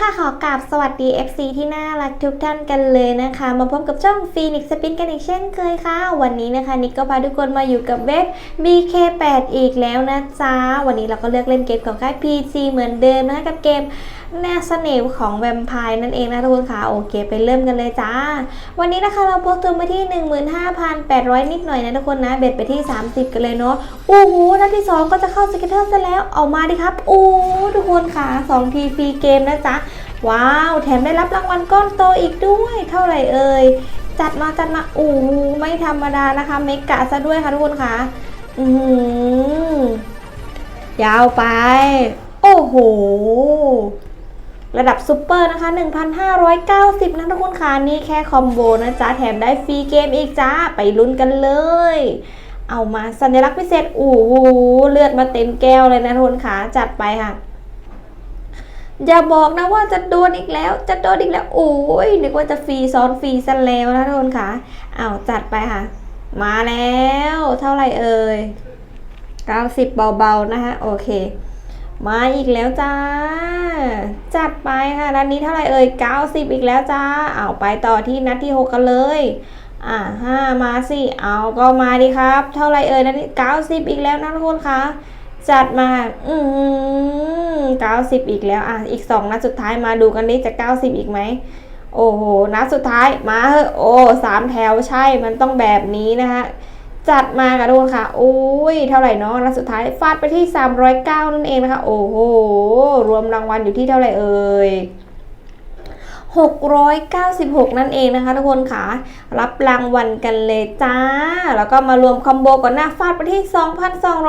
ค่ะขอกราบสวัสดี FC ที่น่ารักทุกท่านกันเลยนะคะ มาพบกับช่อง Phoenix Spin กันอีกเช่นเคยค่ะ วันนี้นะคะนิกก็พาทุกคนมาอยู่กับเว็บ BK8 อีกแล้วนะจ๊ะ วันนี้เราก็เลือกเล่นเกมของค่าย PC เหมือนเดิมนะคะกับเกม แนวเสน่ห์ของแวมไพร์นั่นเองนะทุกคนค่ะโอเค ไปเริ่มกันเลยจ้า วันนี้นะคะเราพกทุนมาที่ 15,800 นิดหน่อยนะทุกคนนะ เบ็ดไปที่ 30 กันเลยเนาะโอ้โหนัดที่ 2 ก็จะเข้าสกตเตอร์ซะแล้วเอามาดิครับ โอ้ทุกคนค่ะ2ทีฟรีเกมนะจ๊ะว้าว แถมได้รับรางวัลก้อนโตอีกด้วย เท่าไหร่เอ่ยจัดมาจัดมาโอ้ไม่ธรรมดานะคะเมกะซะด้วยค่ะทุกคนค่ะอือหือยาวไป โอ้โห ระดับซุปเปอร์นะคะ 1,590 นะทุกคนค่ะนี่แค่คอมโบนะจ๊ะ แถมได้ฟรีเกมอีกจ้า ไปลุ้นกันเลย เอามาสัญลักษณ์พิเศษโอ้โหเลือดมาเต็มแก้วเลยนะทุกคนค่ะ จัดไปค่ะ อย่าบอกนะว่าจะโดนอีกแล้ว จะโดนอีกแล้ว โอ้ยนึกว่าจะฟรีซ้อนฟรีซะแล้วนะทุกคนค่ะอ้าจัดไปค่ะ มาแล้ว เท่าไหร่เอ่ย90 เบาๆนะคะโอเค มาอีกแล้วจ้า จัดไปค่ะนัดนี้เท่าไหร่เอ่ย90 อีกแล้วจ้าเอาไปต่อที่นัดที่ 6 กันเลยอ่าห้ามาสิเอาก็มาดิครับ เท่าไรเอ่ยนัดนี้90อีกแล้วนะทุกคนคะจัดมา อืม90อีกแล้วอะอีก2นัดสุดท้ายมาดูกันนี่จะ90อีกไหมโอ้โหนัดสุดท้ายมาเถอโอ้สามแถวใช่มันต้องแบบนี้นะคะ จัดมาค่ะทุกคนค่ะ โอ้ย เท่าไหร่เนาะนัดสุดท้ายฟาดไปที่ 309 นั่นเองนะคะ โอ้โห รวมรางวัลอยู่ที่เท่าไหร่เอ่ย 696 นั่นเองนะคะทุกคนค่ะ รับรางวัลกันเลยจ้า แล้วก็มารวมคอมโบก่อนหน้าฟาดไปที่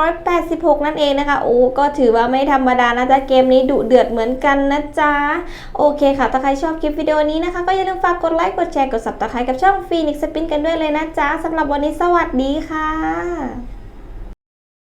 2,286 นั่นเองนะคะ โอ้ก็ถือว่าไม่ธรรมดานะจ๊ะ เกมนี้ดุเดือดเหมือนกันนะจ๊ะ โอเคค่ะ ถ้าใครชอบคลิปวิดีโอนี้นะคะ ก็อย่าลืมฝากกดไลค์ กดแชร์ กด subscribe กับช่อง Phoenix Spin กันด้วยเลยนะจ๊ะสำหรับวันนี้สวัสดีค่ะ